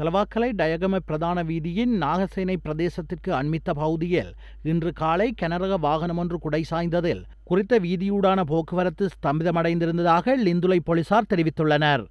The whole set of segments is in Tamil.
தலவாக்கலை டயகம பிரதான வீதியின் நாகசேனை பிரதேசத்திற்கு அண்மித்த பகுதியில் இன்று காலை கனரக வாகனம் ஒன்று குடை சாய்ந்ததில் குறித்த வீதியூடான போக்குவரத்து ஸ்தம்பிதமடைந்திருந்ததாக லிந்துலை போலீசார் தெரிவித்துள்ளனர்.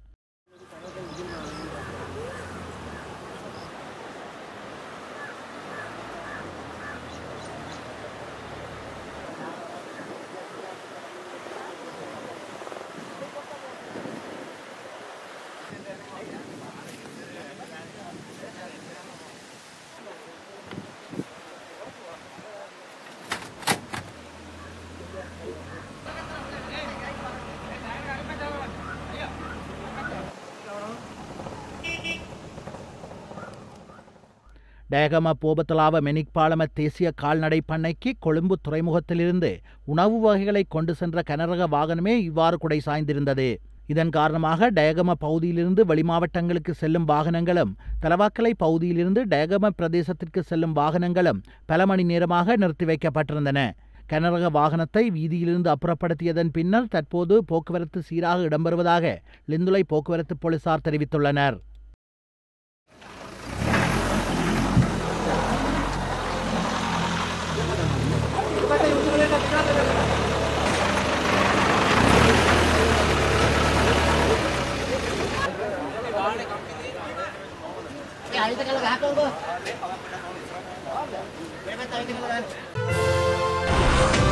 டேகம போபத்தலாவ மெனிக்பாலம தேசிய கால்நடை பண்ணைக்கு கொழும்பு துறைமுகத்திலிருந்து உணவு வகைகளை கொண்டு சென்ற கனரக வாகனமே இவ்வாறு குடை சாய்ந்திருந்தது. இதன் காரணமாக டயகம பகுதியிலிருந்து வெளிமாவட்டங்களுக்கு செல்லும் வாகனங்களும் தலவாக்கலை பகுதியிலிருந்து டயகம பிரதேசத்திற்கு செல்லும் வாகனங்களும் பல மணி நேரமாக நிறுத்தி வைக்கப்பட்டிருந்தன. கனரக வாகனத்தை வீதியிலிருந்து அப்புறப்படுத்தியதன் பின்னர் தற்போது போக்குவரத்து சீராக இடம்பெறுவதாக லிந்துலை போக்குவரத்து போலீசார் தெரிவித்துள்ளனர். Ya, ahorita que lo gasto, Thank.